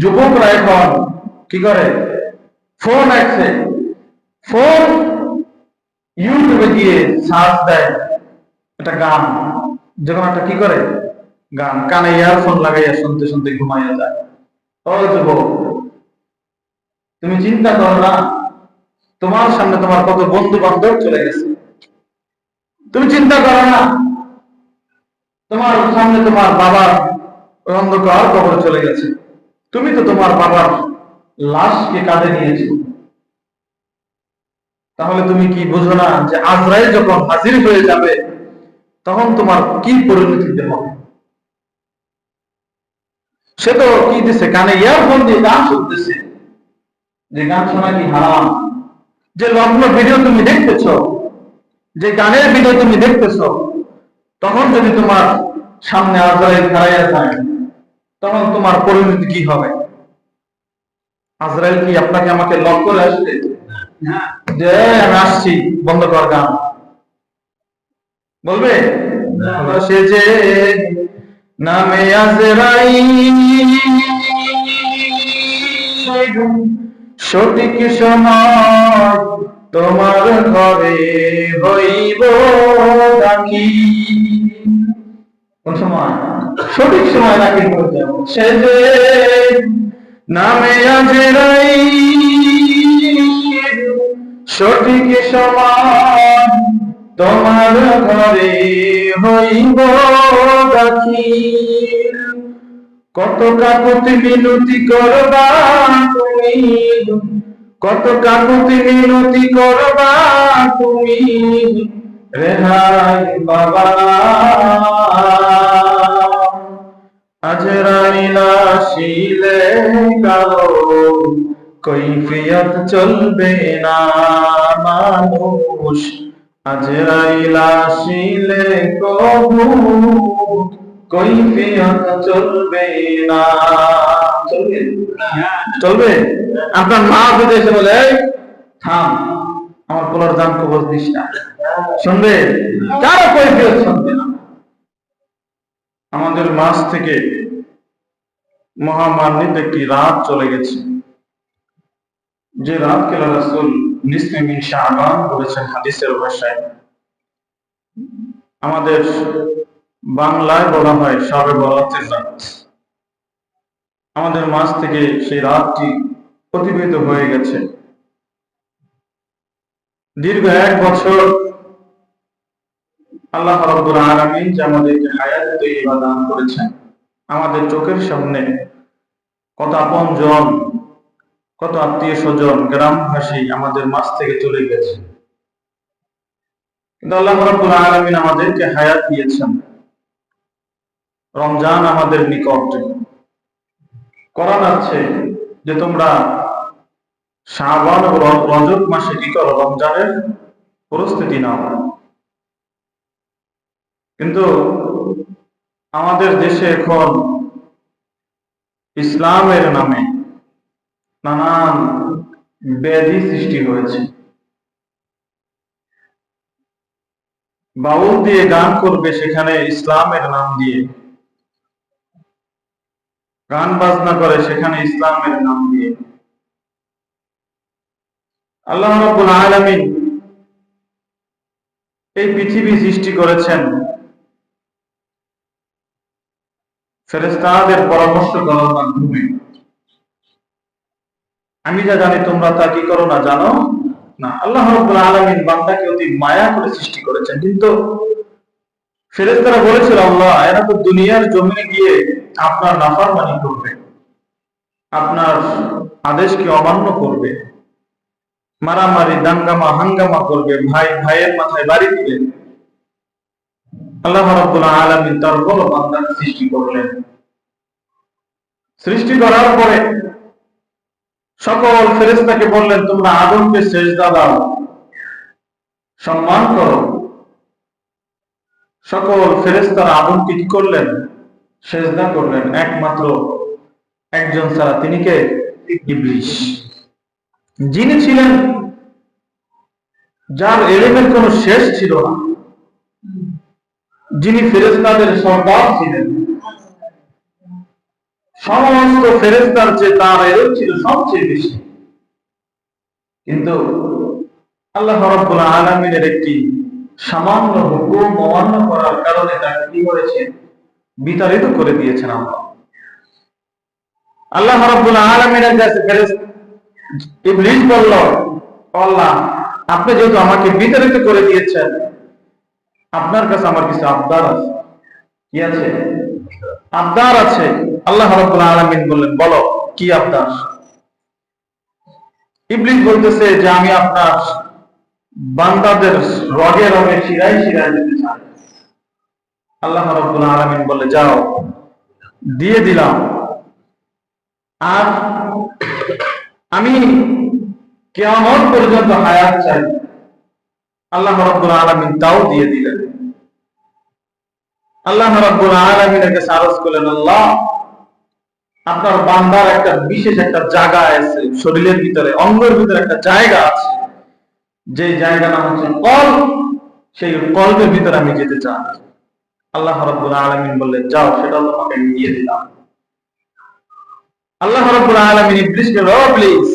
যুবকরা এখন কি করে? ফোন আছে। ফোন ইউটিউবে গিয়ে সার্চ দেয় একটা গান। যখন একটা কি করে? গান। কানে ইয়ারফোন লাগাইয়া শুনতে শুনতে ঘুমাইয়া যায়। ও যুবক, তুমি চিন্তা করো না। তোমার সামনে তোমার কত বন্ধু বান্ধব চলে গেছে। তুমি চিন্তা করো না। তোমার সামনে তোমার বাবার অন্ধকার কবরে চলে গেছে। তুমি তো তোমার বাবার লাশকে কাঁধে নিয়েছো। তাহলে তুমি কি বুঝো না যে আজরাইল যখন হাজির হয়ে যাবে, তখন তোমার কি পরিণতিতে হবে সে তো কি দিছে? কানে ইয়ারফোন দিয়ে গান শুনতেছে। যে গান শোনা কি হারাম? যে লগ্ন ভিডিও তুমি দেখতেছ, যে গানের ভিডিও তুমি দেখতেছ, তখন যদি তোমার সামনে আজরাইল দাঁড়াইয়া যায় তখন তোমার পরিণতি কি হবে? আজরাইল কি আপনাকে আমাকে লক করে আসবে? যে, আমি আসছি, বন্ধ গান বলবে? সে যে নামে সঠিক সময় তোমার ঘরে হইব ডাকি কোন সময়? সঠিক সময় নাকি করতে নামে আজরাই সঠিক সময় তোমার ঘরে হইব কত কাকুতি মিনতি করবা তুমি? কত কাকুতি মিনতি করবা তুমি? রেহাই বাবা কৈফিয়ত চলবে না মানুষ। কবু, কৈফিয়ত চলবে না। চলবে? আপনার মা বিদেশে বলে থাম, আমার পোলার দাম খবর দিস না। শুনবে? কারও কৈফিয়ত শুনবে না। আমাদের মাস থেকে মহামান্বিত একটি রাত চলে গেছে। যে রাসূল নিসফে মিন শাবান বলেছেন হাদিসের ভাষায়। আমাদের বাংলায় বলা হয় সবে রাত। আমাদের মাস থেকে সেই রাতটি অতিবাহিত হয়ে গেছে। দীর্ঘ এক বছর আল্লাহ রাব্বুল আলামিন যে আমাদেরকে হায়াত দান করেছেন। আমাদের চোখের সামনে কত আপন জন কত আত্মীয় স্বজন গ্রামবাসী আমাদের মাছ থেকে চলে গেছে। কিন্তু আল্লাহ রাব্বুল আলামিন আমাদেরকে হায়াত দিয়েছেন। রমজান আমাদের নিকট। করা যাচ্ছে যে তোমরা শাবান ও র- রজব মাসে কি করো? রমজানের প্রস্তুতি নাও। কিন্তু আমাদের দেশে এখন ইসলামের নামে নানান ব্যাধি সৃষ্টি হয়েছে। বাউল দিয়ে গান করবে সেখানে ইসলামের নাম দিয়ে। গান বাজনা করে সেখানে ইসলামের নাম দিয়ে। আল্লাহ রাব্বুল আলামিন এই পৃথিবী সৃষ্টি করেছেন ফেরেস্তাদের পরামর্শ করার মাধ্যমে আমি যা জানি, তোমরা তা কি করো না জানো? না, আল্লাহ রাব্বুল আলামিন বান্দাকে অতি মায়া করে সৃষ্টি করেছেন। কিন্তু ফেরেস্তারা বলেছিল, আল্লাহ, এরা তো দুনিয়ার জমিনে গিয়ে আপনার নাফরমানি করবে। আপনার আদেশকে অমান্য করবে। মারামারি, দাঙ্গামা, হাঙ্গামা করবে। ভাই, ভাইয়ের মাথায় বাড়ি দিবে। আল্লাহ রাব্বুল আলামিন তার বড় বান্দার সৃষ্টি করলেন। সৃষ্টি করার পরে সকল ফেরেশতাকে বললেন, তোমরা আদমকে সেজদা দাও, সম্মান করো। সকল ফেরেশতারা আদমকে কি করলেন? সেজদা করলেন। একমাত্র একজন ছাড়া তিনি কে? যিনি ছিলেন, যার এলেমের কোনো শেষ ছিল না। যিনি ফেরেস্তাদের সর্দার ছিলেন। সমস্ত ফেরেস্তার চেয়ে তার এরূপ ছিল সবচেয়ে বেশি। কিন্তু আল্লাহ রব্বুল আলমিনের একটি সামান্য হুকুম অমান্য করার কারণে তাকে কি করেছে বিতাড়িত করে দিয়েছেন আল্লাহ। আল্লাহ রব্বুল আলমিনের কাছে ফেরেস্তা ইবলিস বলল, আল্লাহ, আপনি যেহেতু আমাকে বিতাড়িত করে দিয়েছেন আপনার কাছে আমার কিছু আবদার আছে। কি আছে? আবদার আছে। আল্লাহ রাব্বুল আলামিন বললেন, বলো, কি আবদার? ইবলিস বলতেছে যে, আমি আপনার বান্দাদের রগে রগে শিরায় শিরায় যেতে চাই। আল্লাহ রাব্বুল আলামিন বলে যাও, দিয়ে দিলাম। আর আমি কেমন পর্যন্ত হায়াত চাই। আল্লাহ রাব্বুল আলামিন তাও দিয়ে দিলেন। আল্লাহ রাব্বুল আলামিনের কাছে আরজ করলেন, আল্লাহ, আপনার বান্দার একটা বিশেষ একটা জায়গা আছে, শরীরের ভিতরে, অঙ্গের ভিতরে একটা জায়গা আছে। যে জায়গা নাম হচ্ছে কল সেই কলবের ভিতরে আমি যেতে চাই। আল্লাহ রাব্বুল আলামিন বললেন, যাও সেটা তোমাকে দিয়ে দিলাম। আল্লাহ রাব্বুল আলামিন ইবলিসকে, ও প্লিজ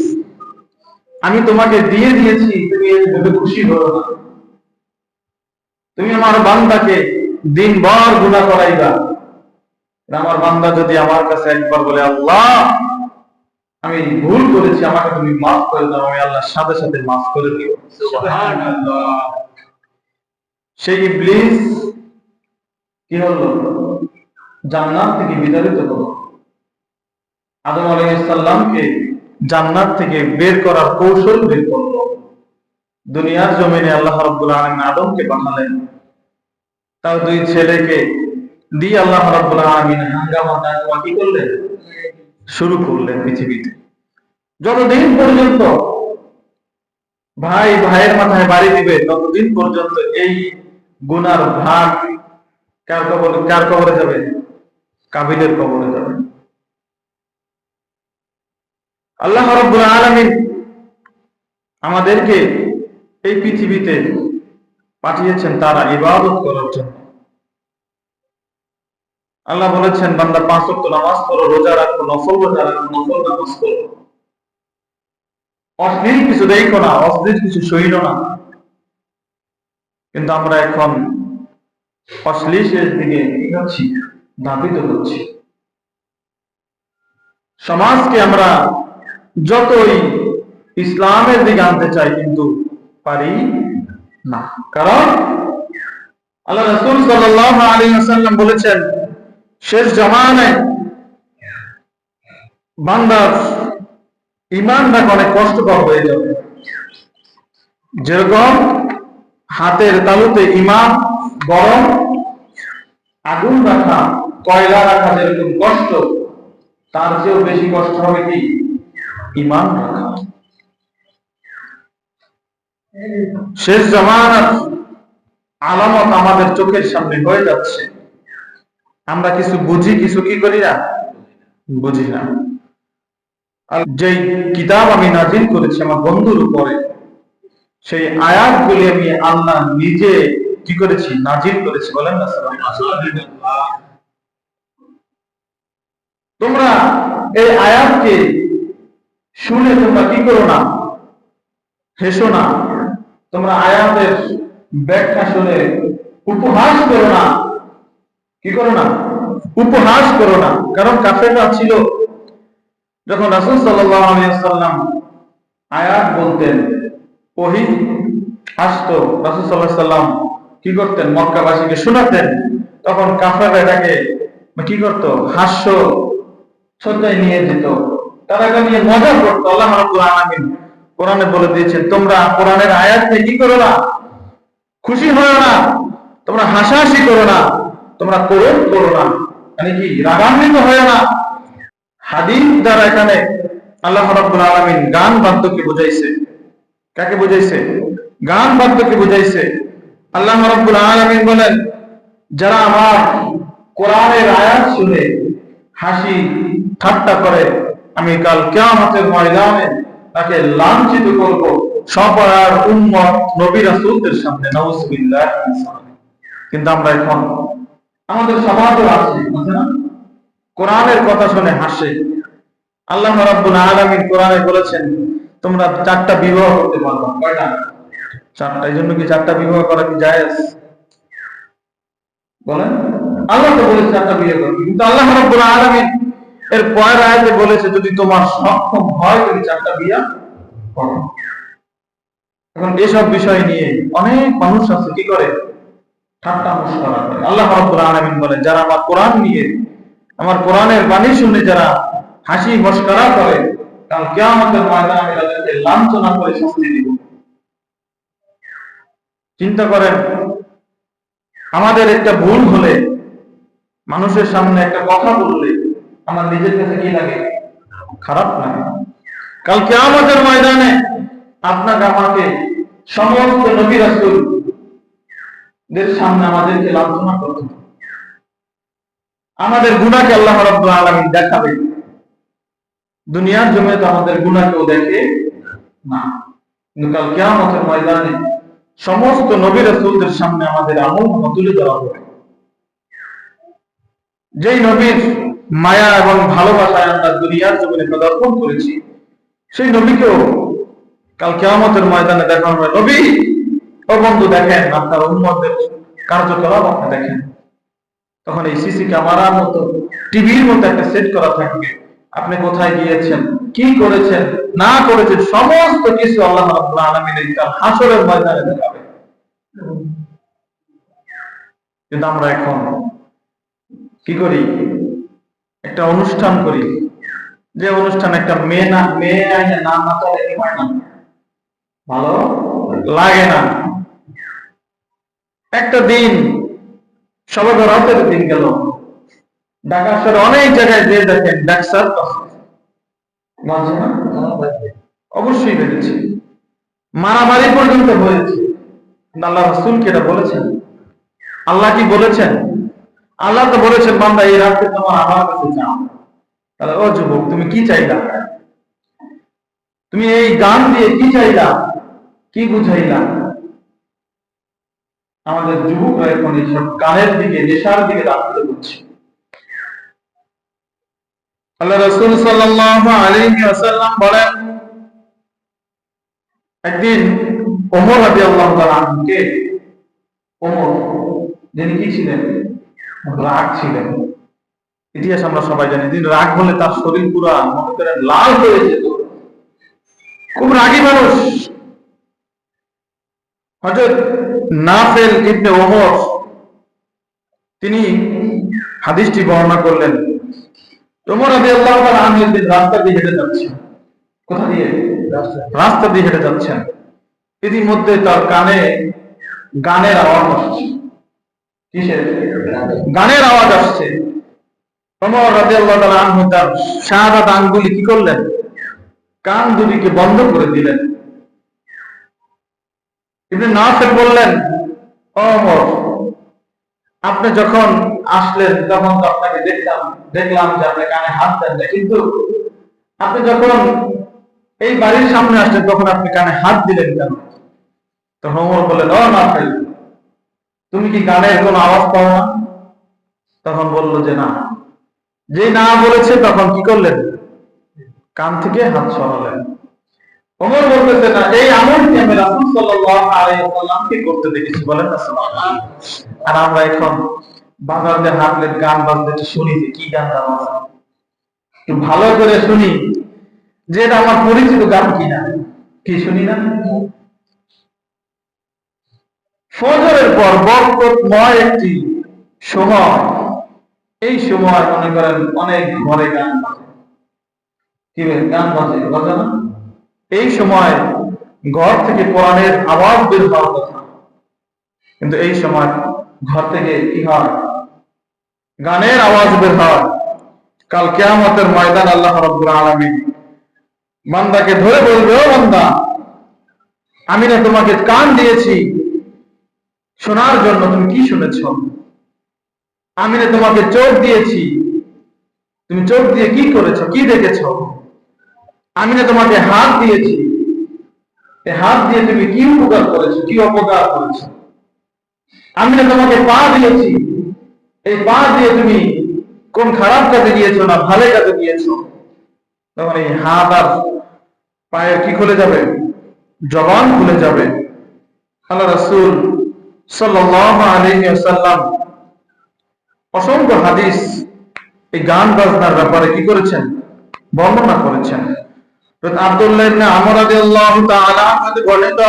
আমি তোমাকে দিয়ে দিয়েছি, তুমি এর খুশি হও না। তুমি আমার বান্দাকে দিন ভর গুণা করাইবা আমার বান্দা যদি আমার কাছে একবার বলে, আল্লাহ, আমি ভুল করেছি, আমাকে তুমি মাফ করে দাও, আমি আল্লাহ সাথে সাথে মাফ করে দিও। সেই ইবলিস কি হলো? জান্নাত থেকে বিতাড়িত হলো। আদম আলাইহিসসালামকে জান্নাত থেকে বের করার কৌশল বের করল। দুনিয়ার জমিনে আল্লাহ রাব্বুল আলামিন আদমকে পাঠালেন। তার দুই ছেলেকে দিয়ে আল্লাহ রাব্বুল হাঙ্গামা দাঙ্গামা কি করলেন? শুরু করলেন পৃথিবীতে। যতদিন পর্যন্ত ভাই ভাইয়ের মাথায় বাড়ি দিবে, ততদিন পর্যন্ত এই গুনার ভাগ কার কবরে কার কবরে যাবে? কাবিলের কবরে যাবে। আল্লাহ রাব্বুল আলামিন আমাদেরকে এই পৃথিবীতে পাঠিয়েছেন তারা ইবাদত করার জন্য। আল্লাহ বলেছেন, বান্দা পাঁচ ওয়াক্ত নামাজ পড়ো, রোজা রাখো, নফল রোজা রাখো, নফল নামাজ পড়ো। অশ্লীল কিছু দেখো না, অশ্লীল কিছু সইল না। কিন্তু আমরা এখন অশ্লীলের দিকে কি হচ্ছি ধাবিত হচ্ছি। সমাজকে আমরা যতই ইসলামের দিকে আনতে চাই, কিন্তু পারি না। কারণ আল্লাহ রসুল সাল্লাহ আলী আসাল্লাম বলেছেন, শেষ জামানায় বান্দার ইমান রাখা অনেক কষ্টকর হয়ে যাবে। যেরকম হাতের তালুতে ইমান গরম আগুন রাখা, কয়লা রাখা যেরকম কষ্ট, তার চেয়েও বেশি কষ্ট হবে কি? ইমান রাখা। শেষ জামানার আলামত আমাদের চোখের সামনে হয়ে যাচ্ছে। আমরা কিছু বুঝি, কিছু কি করি না? বুঝি না। আর কিতাব আমি নাজিল করেছি আমার বন্ধুর উপরে, সেই আয়াতগুলি আমি আল্লাহ নিজে কি করেছি? নাজিল করেছি। বলেন না তোমরা এই আয়াতকে শুনে তোমরা কি করো না? হেসো না। তোমরা আয়াতের ব্যাখ্যা শুনে উপহাস করো না। কি করো না? উপহাস করো না। কারণ কাফেররা ছিল। যখন রাসুল সাল্লাম আয়াত বলতেন, ওহি আসতো, রাসুল সাল্লাহ সাল্লাম কি করতেন? মক্কাবাসীকে শোনাতেন। তখন কাফেররা এটাকে কি করতো? হাস্য শ্রদ্ধায় নিয়ে যেত। তারা নিয়ে মজা করতো। আল্লাহ রাব্বুল আলামিন কোরআনে বলে দিয়েছেন তোমরা কোরআনের আয়াত নিয়ে কি করো না? খুশি হও না। তোমরা হাসাহাসি করো না। তোমরা করুন করো না। মানে কি? রাগান্বিত হয় না। হাদিস দ্বারা এখানে আল্লাহ রাব্বুল আলামিন গান বাদ্যকে বুঝাইছে। কাকে বুঝাইছে? গান বাদ্যকে বুঝাইছে। আল্লাহ রাব্বুল আলামিন বলেন, যারা আমার কোরআনের আয়াত শুনে হাসি ঠাট্টা করে, আমি কাল কিয়ামতের ময়দানে তাকে লাঞ্ছিত করব। সবার উম্মত নবী রাসূলদের সামনে, নাউজুবিল্লাহ কিন্তু আমরা এখন আমাদের সমাজও আছে না? কোরআনের কথা শুনে হাসে। আল্লাহ রাব্বুল আলামিন কোরআনে বলেছেন, তোমরা চারটা বিবাহ করতে পারো কয়টা? চারটা। জন্য কি চারটা বিবাহ করা কি জায়েজ? বলেন। আল্লাহ তো বলেছে চারটা বিয়ে করো। কিন্তু আল্লাহ রাব্বুল আলামিন এর পরের আয়াতে বলেছে, যদি তোমার সক্ষম হয়, তুমি চারটা বিয়া করো। এখন এসব বিষয় নিয়ে অনেক মানুষ আছে, কি করে? ঠাট্টা মস্করা করে। আল্লাহ রাব্বুল আলামিন বলে যারা আমার কোরআন নিয়ে, আমার কোরআনের বাণী শুনে যারা হাসি মস্করা করে, কাল কিয়ামতের ময়দানে তাদেরকে লাঞ্ছনা করে শাস্তি দিব। চিন্তা করেন, আমাদের একটা ভুল হলে, মানুষের সামনে একটা কথা বললে আমার নিজের কাছে কি লাগে? খারাপ লাগে। কাল কিয়ামতের ময়দানে আপনাকে আমাকে সমস্ত নবী রাসূল সামনে আমাদেরকে লাঞ্ছনা করতে আমাদের গুণাকে আল্লাহ রাব্বুল আলামিন দেখাবে। দুনিয়ার জমিতে তো আমাদের গুণা কেউ দেখে না। কিন্তু কাল কিয়ামতের ময়দানে সমস্ত নবী রাসূলদের সামনে আমাদের আমল তুলে দেওয়া হবে। যেই নবীর মায়া এবং ভালোবাসায় আমরা দুনিয়ার জমিনে প্রদর্শন করেছি। সেই নবীকেও কাল কেয়ামতের ময়দানে দেখানো হয়, নবী, ও বন্ধু, দেখেন, আপনার উন্মতদের কার্যকলাপ আপনি দেখেন। তখন এই সিসি ক্যামেরার মতো, টিভির মতো একটা সেট করা থাকবে। আপনি কোথায় গিয়েছেন? কি করেছেন? না করেছেন? সমস্ত কিছু আল্লাহ রাব্বুল আলামিন তার হাসরের ময়দানে দেখাবে। কিন্তু আমরা এখন কি করি? একটা অনুষ্ঠান করি। যে অনুষ্ঠান একটা মেয়ে না, মেয়ে নাম না চলে কি হয় না? ভালো? লাগে না। একটা দিন, সবে রাতের দিন গেল। ঢাকা শহরে অনেক জায়গায় যে দেখেন ডাক্তার অবশ্যই বেড়েছে। মারামারি পর্যন্ত হয়েছে। আল্লাহ রসুল কি এটা বলেছেন। আল্লাহ কি বলেছেন? আল্লাহ তো বলেছেন, বান্দা, এই রাত্রে তোমার আমার কাছে যাও। তাহলে, ও যুবক, তুমি কি চাইলা? তুমি এই গান দিয়ে কি চাইলা? কি বুঝাইলা? আমাদের যুবকরা এখন এইসব গানের দিকে, নেশার দিকে রাখতে হচ্ছে আল্লাহ রসুল সাল্লাল্লাহু আলাইহি ওয়াসাল্লাম বলেন, একদিন ওমর রাদিয়াল্লাহু তাআলা আনহুকে, ওমর, যিনি কি ছিলেন? রাগ ছিলেন। ইতিহাস আমরা সবাই জানি তিনি রাগ হলে তার শরীর পুরা মনে করেন লাল হয়ে যেত। খুব রাগী মানুষ। হযরত নাফেল ইবনে ওমর, তিনি হাদিসটি বর্ণনা করলেন, ওমর রাদিয়াল্লাহু তাআলা আনহু একদিন রাস্তা দিয়ে হেঁটে যাচ্ছেন। কোথা দিয়ে? রাস্তা দিয়ে হেঁটে যাচ্ছেন। ইতিমধ্যে তার কানে গানের আওয়াজ আসছে। গানের আওয়াজ আসছে। রাদিয়াল্লাহু তাআলা আনহু তার আঙ্গুলি কি করলেন? কান দুটিকে বন্ধ করে দিলেন। বললেন, ও ওমর, আপনি যখন আসলেন, তখন তো আপনাকে দেখলাম দেখলাম যে আপনি কানে হাত দেন না। কিন্তু আপনি যখন এই বাড়ির সামনে আসলেন, তখন আপনি কানে হাত দিলেন কেন? তখন ওমর বললেন, ও নাফেল তুমি কি গানের কোনো আওয়াজ পাও না? তখন বলল যে না। যে না বলেছে তখন কি করলেন? কান থেকে হাত সরালেন। ওমর বলতেছে, না, এই আমলটি আমি সাল্লাল্লাহু করতে দেখেছি? বলেন। আর আমরা এখন বাজার হাঁটলে গান একটু শুনি যে কি গান একটু ভালো করে শুনি যে এটা আমার পরিচিত গান কিনা। কি শুনি না? ফজরের পর বরকতময় একটি সময়। এই সময় মনে করেন অনেক ঘরে গান বাজে। কি গান বাজে বাজে না? এই সময় ঘর থেকে কোরআনের আওয়াজ বের হওয়ার কথা। কিন্তু এই সময় ঘর থেকে কি হয়? গানের আওয়াজ বের হয়। কাল কেয়ামতের ময়দান আল্লাহ রব্বুল আলামিন বান্দাকে ধরে বলবে, ও বান্দা, আমি না তোমাকে কান দিয়েছি শোনার জন্য তুমি কি শুনেছ? আমি না তোমাকে চোখ দিয়েছি। তুমি চোখ দিয়ে কি করেছ? কি দেখেছ? আমি না তোমাকে হাত দিয়েছি। হাত দিয়ে তুমি কি উপকার করেছ? কি অপকার করেছ? আমি না তোমাকে পা দিয়েছি। এই পা দিয়ে তুমি কোন খারাপ কাজে গিয়েছো না ভালো কাজে গিয়েছো? তখন এই হাত আর পায়ের কি খুলে যাবে? জবান খুলে যাবে। আল্লাহ রাসূল অসংখ্য হাদিস এই গান বাজনার ব্যাপারে কি করেছেন? বর্ণনা করেছেন। আব্দুল্লাহ ইবনে আমর রাদিয়াল্লাহু তাআলা হতে বর্ণিত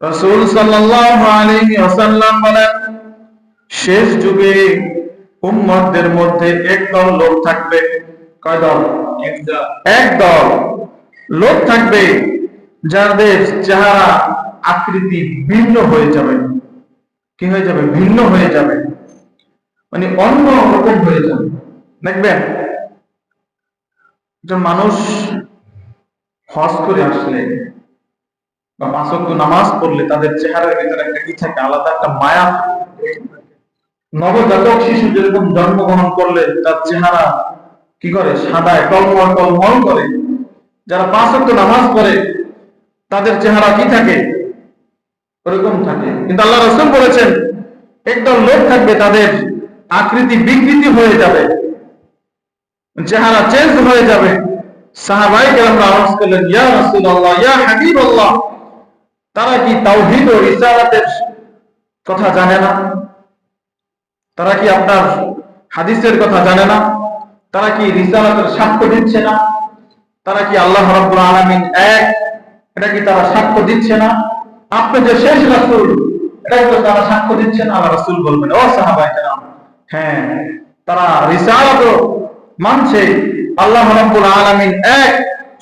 রাসূল সাল্লাল্লাহু আলাইহি ওয়াসাল্লাম বলেন শেষ যুগে উম্মতদের মধ্যে একদল লোক থাকবে। কয় দল? এক লোক থাকবে যাদের চেহারা আকৃতি ভিন্ন হয়ে যাবে। কি হয়ে যাবে? ভিন্ন হয়ে যাবে। মানে অন্য রকম হয়ে যাবে। দেখবেন, একজন মানুষ হজ করে আসলে বা পাঁচক্য নামাজ পড়লে তাদের চেহারার ভিতরে একটা কি থাকে? আলাদা একটা মায়া নবজাতক শিশু যেরকম জন্মগ্রহণ করলে তার চেহারা কি করে? সাদায় টলমল টলমল করে। যারা পাঁচক্য নামাজ পড়ে, তাদের চেহারা কি থাকে? ওরকম থাকে। কিন্তু আল্লাহ রসুল বলেছেন, একদল লোক থাকবে, তাদের আকৃতি বিকৃতি হয়ে যাবে, চেহারা চেঞ্জ হয়ে যাবে। সাহাবাই কেরামরা আওয়াজ করলেন, ইয়া রাসূলুল্লাহ, ইয়া হাবিবাল্লাহ। তারা কি তাওহীদ ও রিসালাতের কথা জানে না? তারা কি আপনার হাদিসের কথা জানে না? তারা কি রিসালাতের সাক্ষ্য দিচ্ছে না? তারা কি আল্লাহ রাব্বুল আলামিন এক? এটা কি তারা সাক্ষ্য দিচ্ছে না? আপনি যে শেষ রাসূল এটা তারা সাক্ষ্য দিচ্ছে না আল্লাহ রাসূল বলবেন, ও কেরাম হ্যাঁ তারা রিসালাত মানছে, আল্লাহ রাব্বুল আলামিন এক,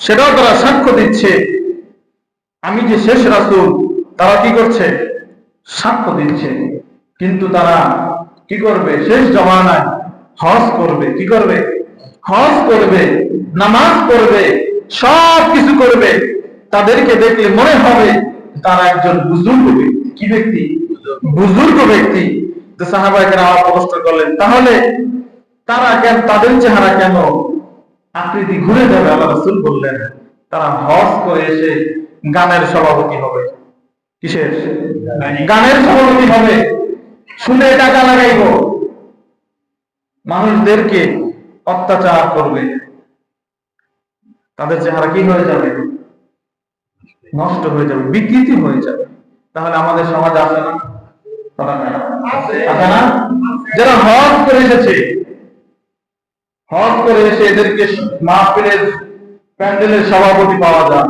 সেটাও তারা সাক্ষ্য দিচ্ছে। আমি যে শেষ রাসূল, তারা কি করছে? সাক্ষ্য দিচ্ছে। কিন্তু তারা কি করবে? শেষ জমানায় হজ করবে, কি করবে? হজ করবে, নামাজ পড়বে সব কিছু করবে। তাদেরকে দেখলে মনে হবে তারা একজন বুজুর্গ ব্যক্তি। কি ব্যক্তি? বুজুর্গ ব্যক্তি। তো সাহাবাহিকেরা আমার প্রশ্ন করলেন। তাহলে তারা কেন, তাদের চেহারা কেন আকৃতি ঘুরে যাবে? আল্লাহ রসুল বললেন, তারা হজ করে এসে গানের সভাপতি হবে। কিসের? গানের সভাপতি হবে। শুনে টাকা লাগাইব। মানুষদেরকে অত্যাচার করবে। তাদের চেহারা কি হয়ে যাবে? নষ্ট হয়ে যাবে বিকৃতি হয়ে যাবে। তাহলে আমাদের সমাজ আছে না। যারা হজ করে এসেছে হজ করে এসে এদেরকে মাহফিলের প্যান্ডেলের সভাপতি পাওয়া যায়।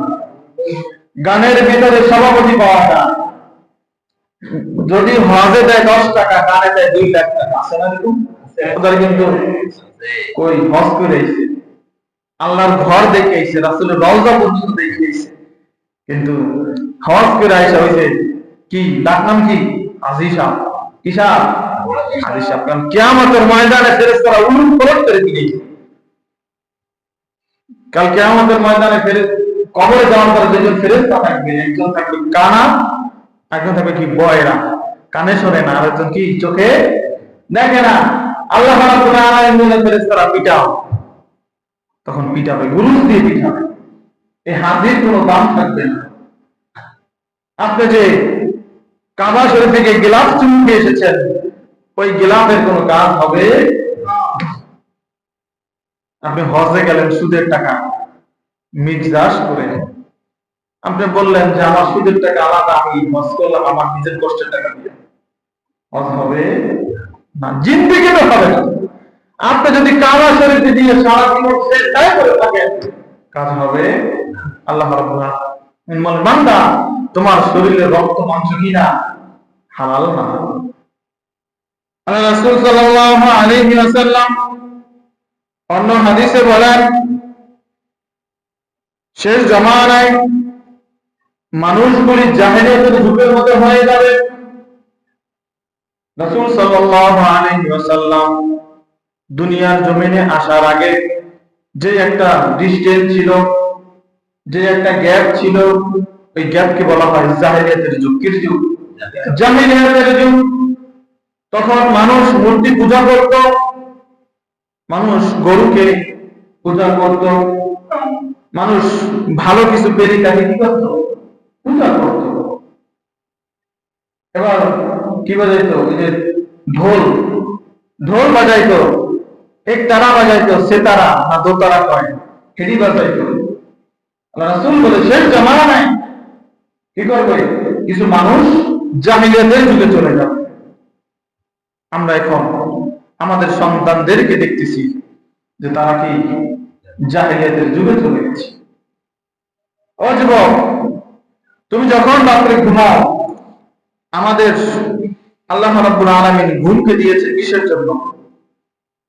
গানের ভিতরে সভাপতি পাওয়া যায়। যদি হজে দেয় দশ টাকা গানে দেয় দুই লাখ টাকা। আছে না এরকম? ওদের কিন্তু কই হজ করে এসে আল্লাহর ঘর দেখে এসে রাসুলের রওজা পর্যন্ত দেখে এসে কিন্তু হজ করে আইসা হয়েছে কি? ডাক নাম কি? আজি সাহ কি সাহ কারণ কেয়ামতের ময়দানে পলট করে কাল কেয়ামতের ময়দানে ফেরে কবরে যাওয়ার পরে দুজন থাকবে। একজন থাকবে কানা, একজন থাকবে কি? বয়রা। কানে শোনে না আর কি? চোখে দেখে না। আল্লাহ ফেরেশতারা পিটাও। তখন পিটাবে গুরুজ দিয়ে পিটাবে। এই হাতের কোনো দাম থাকবে না। আপনি যে কাবা শরীফ থেকে গিলাফ চুমকে এসেছেন, ওই গিলাফের কোনো কাজ হবে? আপনি হজে গেলেন, সুদের টাকা মিক্সাস করে। আপনি বললেন যে আমার সুদের টাকা আলাদা, আমি হজ করলাম, আমার নিজের কষ্টের টাকা দিয়ে। হজ হবে? না জিন্দিগি তো হবে না। আপনি যদি কাবা শরীফে দিয়ে সারা জীবন চেষ্টাই করে থাকেন কাজ হবে আল্লাহ বান্দা, তোমার শরীরে রক্ত, মাংস কিনা হালাল না। অন্য হাদিসে বলেন, শেষ জমানায় মানুষগুলি মতো হয়ে যাবে। রাসূল সাল্লাল্লাহু আলাইহি ওয়াসাল্লাম দুনিয়ার জমিনে আসার আগে যে একটা ডিস্টেন্স ছিল, যে একটা গ্যাপ ছিল, ওই গ্যাপকে বলা হয় জাহেলিয়াতের যুগ। কির যুগ? জাহেলিয়াতের যুগ। তখন মানুষ মূর্তি পূজা করত, মানুষ গরুকে পূজা করত, মানুষ ভালো কিছু পেরি তাকে কি করত? পূজা করত। এবার কি বাজাইতো? ওই যে ঢোল। ঢোল বাজাইতো। এক তারা বাজাইতো সে তারা না দো তারা কয় হেডি বাজাইতো রাসূল বলে, শেষ জামানা নাই। কি করবে? কিছু মানুষ জাহিলিয়াতের যুগে চলে যাবে। আমরা এখন আমাদের সন্তানদেরকে দেখতেছি যে তারা কি জাহিলিয়াতের যুগে চলে গেছে। ও যুবক, তুমি যখন রাত্রে ঘুমাও, আমাদের আল্লাহ রাব্বুল আলামিন ঘুমকে দিয়েছে কিসের জন্য?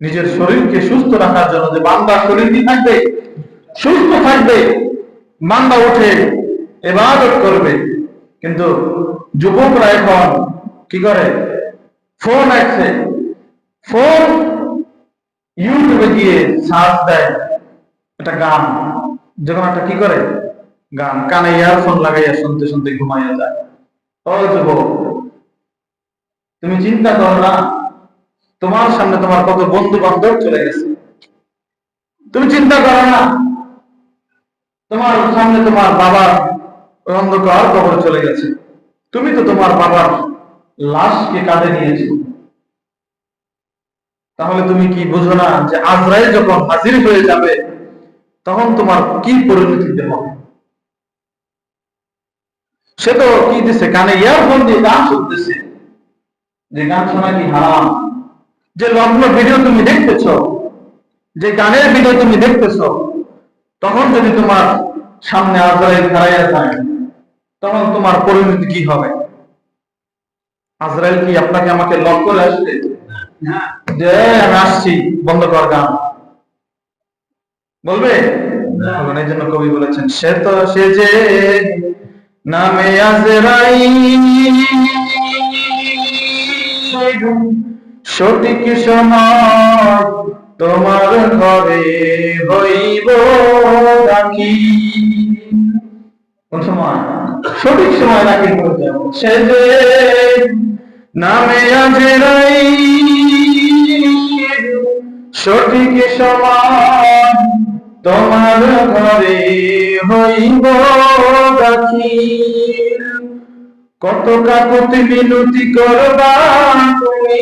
নিজের শরীরকে সুস্থ রাখার জন্য যে বান্দা শরীর কি থাকবে, সুস্থ থাকবে, বান্দা উঠে এবাদত করবে। কিন্তু যুবকরা এখন কি করে? ফোন আছে ফোন ইউটিউবে গিয়ে সার্চ দেয় একটা গান। যখন একটা কি করে? গান। কানে ইয়ারফোন লাগাইয়া শুনতে শুনতে ঘুমাইয়া যায়। ও যুবক, তুমি চিন্তা করো না তোমার সামনে তোমার কত বন্ধু বান্ধব চলে গেছে। তুমি চিন্তা করো না। তোমার সামনে তোমার বাবার অন্ধকার কবর চলে গেছে। তুমি তো তোমার বাবার লাশকে কাঁধে নিয়েছো। তাহলে তুমি কি বুঝো না যে আজরাইল যখন হাজির হয়ে যাবে, তখন তোমার কি পরিণতিতে হবে সে তো কি দিছে? কানে ইয়ারফোন দিয়ে গান শুনতেছে। যে গান শোনা কি হারাম? যে লগ্ন ভিডিও তুমি দেখতেছ যে গানের ভিডিও তুমি দেখতেছ তখন যদি তোমার সামনে আজরাইল দাঁড়াইয়া যায় তখন তোমার পরিণতি কি হবে? আজরাইল কি আপনাকে আমাকে লক করে আসবে? যে আমি আসছি বন্ধ কর গান। বলবে? এই জন্য কবি বলেছেন সে তো সে যে নামে আজরাই সঠিক সময় তোমার ঘরে হইব ডাকি কোন সময়? সঠিক সময় নাকি। সে যে নামে আজরাই সঠিক সময় তোমার ঘরে হইব দাখিল কত কাকুতি মিনতি করবা তুমি?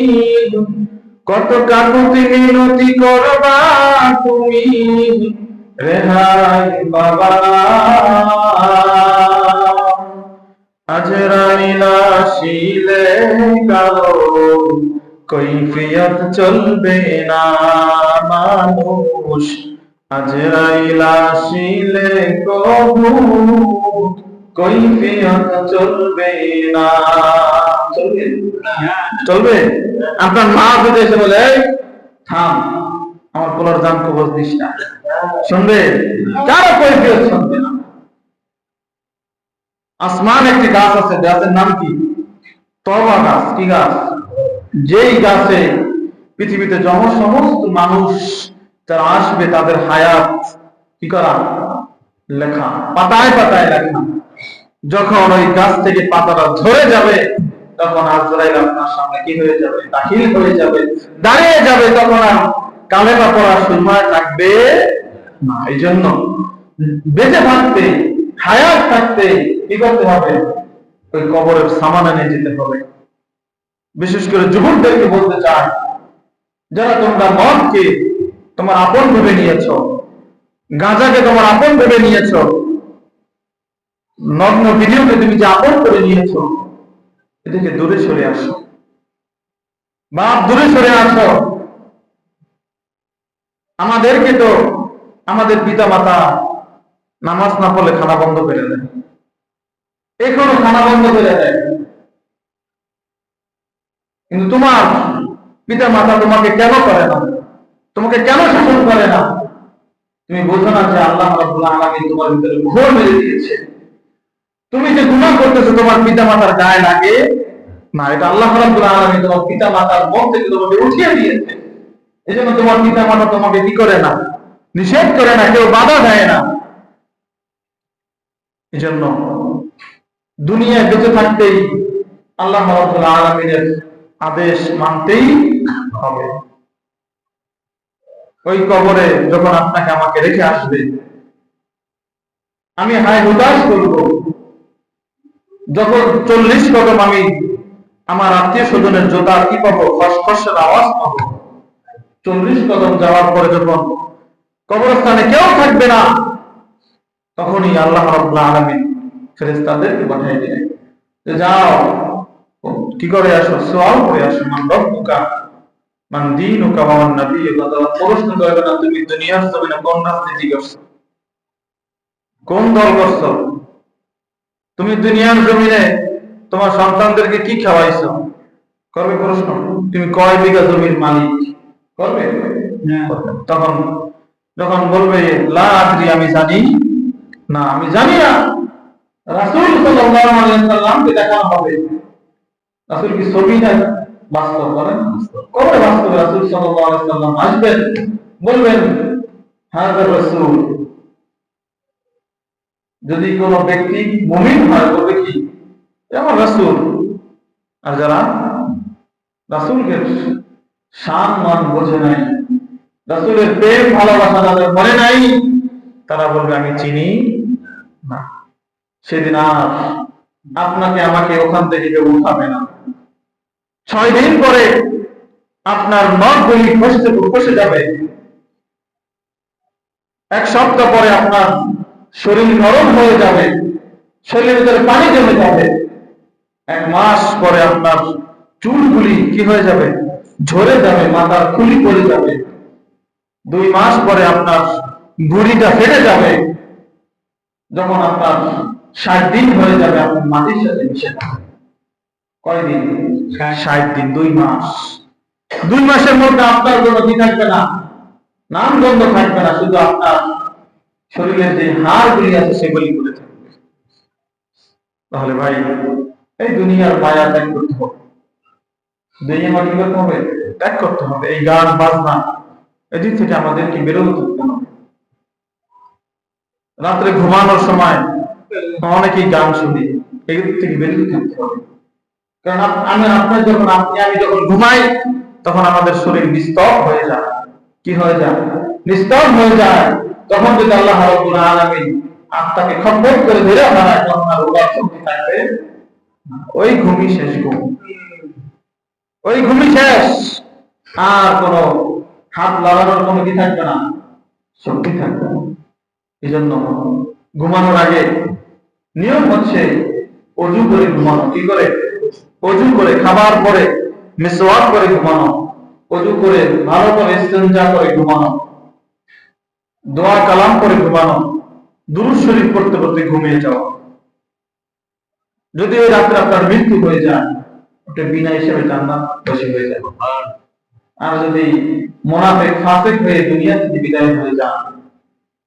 কত কাকুতি মিনতি করবা তুমি? রেহাই বাবা আজরাইলা শিলে কারও কৈফিয়ত চলবে না মানুষ। আজরাইলা শিলে কবু চলবে না। চলবে? চলবে? আপনার মা যদি এসে বলে থাম, আমার দাম দিস না। শুনবে? কারও শুনবে না। আসমান একটি গাছ আছে, গাছের নাম কি? তবা গাছ। কি গাছ? যেই গাছে পৃথিবীতে যম সমস্ত মানুষ যারা আসবে, তাদের হায়াত কি করা? লেখা, পাতায় পাতায় লেখা। যখন ওই গাছ থেকে পাতাটা ধরে যাবে, তখন আজরাইল আপনার সামনে কি হয়ে যাবে? দাখিল হয়ে যাবে। দাঁড়িয়ে যাবে, তখন আর কালেমা পড়ার সময় থাকবে না। এই জন্য বেঁচে থাকতে, হায়াত থাকতে কি করতে হবে? ওই কবরের সামানা নিয়ে যেতে হবে। বিশেষ করে যুবকদেরকে বলতে চাই, যারা তোমরা মদকে, তোমার আপন ভেবে নিয়েছ গাঁজাকে তোমার আপন ভেবে নিয়েছ। নগ্ন ভিডিওকে তুমি যে আপন করে নিয়েছ, এদিকে দূরে সরে আসো। বাপ, দূরে সরে আসো। আমাদেরকে তো আমাদের পিতা মাতা নামাজ না পড়লে খানা বন্ধ করে দেয়। এখনও খানা বন্ধ করে দেয়। কিন্তু তোমার পিতা মাতা তোমাকে কেন করে না? তোমাকে কেন শাসন করে না? তুমি বোঝো না যে আল্লাহ রাব্বুল আলামিন তোমার ভিতরে ঘোর মেরে দিয়েছে। তুমি যে গুনাহ করতেছো, তোমার পিতা মাতার গায়ে লাগে না। এটা আল্লাহ রাব্বুল আলামিন তোমার পিতা মাতার মন থেকে তোমাকে উঠিয়ে দিয়েছে। এজন্য তোমার পিতা মাতা তোমাকে কি করে না? নিষেধ করে না, কেউ বাধা দেয় না। এজন্য দুনিয়ায় বেঁচে থাকতেই আল্লাহ রাব্বুল আলামিনের আদেশ মানতেই হবে। ওই কবরে যখন আপনাকে আমাকে রেখে আসবে, আমি হায় হুদাস করব। যখন চল্লিশ কদম আমি আমার আত্মীয় স্বজনের জোতার কি পাবো? খসখসের আওয়াজ পাবো। চল্লিশ কদম যাওয়ার পরে যখন কবরস্থানে কেউ থাকবে না, তখনই আল্লাহ রাব্বুল আলামিন ফেরেশতাদেরকে পাঠিয়ে দিলেন যে যাও, কি করে আসো? সওয়াল করে আসো মান রব্বুকা মান প্রশ্ন করবে না তুমি দুনিয়ার জমিনে কোন রাজনীতি করছ কোন দল করছ তুমি দুনিয়ার জমিনে তোমার সন্তানদেরকে কি খাওয়াইছো? করবে প্রশ্ন। তুমি কয় বিঘা জমির মালিক? করবে? তখন যখন বলবে লা আদরি আমি জানি। না আমি জানি না। রাসূল সাল্লাল্লাহু আলাইহি সাল্লামকে দেখানো হবে। রাসূল কি ছবি না বাস্তব বলেন কবে বাস্তব রাসূল সাল্লাম আসবেন, বলবেন, হাযা রাসূল। যদি কোন ব্যক্তি মুমিন হয়, বলবে কি? যেমন রাসূল। আর যারা রাসূলকে শান মান বোঝে নাই, রাসূলের প্রেম, ভালোবাসা যাদের মনে নাই, তারা বলবে, আমি চিনি না। সেদিন আর আপনাকে, আমাকে ওখান থেকে কেউ উঠাবে না। ছয় দিন পরে আপনার নখগুলি খসতে খসে যাবে। এক সপ্তাহ পরে আপনার শরীর নরম হয়ে যাবে, শরীরের ভিতরে পানি জমে যাবে। এক মাস পরে আপনার চুলগুলি কি হয়ে যাবে? ঝরে যাবে, মাথার খুলি পড়ে যাবে। দুই মাস পরে আপনার বুড়িটা ফেটে যাবে। যখন আপনার ষাট দিন হয়ে যাবে, আপনার মাটির সাথে মিশে যাবেন কয়দিন? ষাট। দিন দুই মাস। দুই মাসের মধ্যে আপনার কোনো কি থাকবে না। নাম গন্ধ থাকবে না শুধু আপনার শরীরের যে হাড়গুলি আছে সেগুলি করে থাকবে। তাহলে ভাই এই দুনিয়ার মায়া ত্যাগ করতে হবে। দুনিয়া মাটি করতে হবে ত্যাগ করতে হবে। এই গান বাজনা এদিক থেকে আমাদেরকে বেরোতে থাকতে হবে। রাত্রে ঘুমানোর সময় অনেকেই গান শুনি এদিক থেকে বেরোতে থাকতে হবে। কারণ আমি আপনার যখন আপনি আমি যখন ঘুমাই, তখন আমাদের শরীর নিস্তব হয়ে যায়। কি হয়ে যায়? নিস্তব হয়ে যায়। তখন যদি আল্লাহ রাব্বুল আলামিন আত্মাকে খপ্পর করে ধরে ধরায় তখন আর ওরা শক্তি থাকবে ওই ঘুমই শেষ ঘুম। ওই ঘুমই শেষ। আর কোনো হাত লাগানোর কোনো কি থাকবে না? শক্তি থাকবে না। এই জন্য ঘুমানোর আগে নিয়ম হচ্ছে অজু করে ঘুমানো। কি করে? অজু করে, খাবার পরে মিসওয়াক করে ঘুমানো। অজু করে ভালো করে ইস্তেঞ্জা করে ঘুমানো। দোয়া কালাম করে ঘুমানো। দুরুদ শরীফ করতে করতে ঘুমিয়ে যাওয়া। যদি ওই রাত্রে আপনার মৃত্যু হয়ে যায়, ওটা বিনা হিসেবে জান্নাত বসে হয়ে যাবে আর যদি মোনাফেক, ফাসেক হয়ে দুনিয়া থেকে বিদায় হয়ে যান,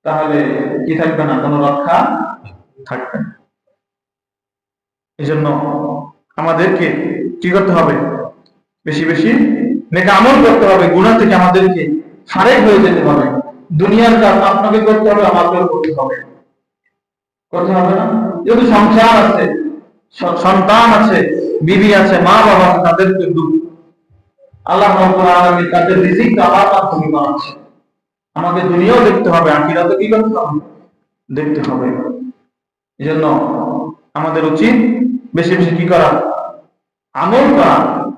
তাহলে কি থাকবে না? কোনো রক্ষা থাকবে না। এই জন্য আমাদেরকে কি করতে হবে? বেশি বেশি নেকে আমল করতে হবে। গুণা থেকে আমাদেরকে ফারেক হয়ে যেতে হবে। দুনিয়ার কাজ আপনাকে করতে হবে, আমাকেও করতে হবে। করতে হবে না? যেহেতু সংসার আছে সন্তান আছে, বিবি আছে, মা বাবা আছে, তাদেরকে দু- আল্লাহ আলামিন তাদের রিজিকটা আমার মাধ্যমে বানাচ্ছে আমাকে দুনিয়াও দেখতে হবে আখিরাতে কি করতে হবে? দেখতে হবে। এই জন্য আমাদের উচিত বেশি বেশি কি করা? আমল করা।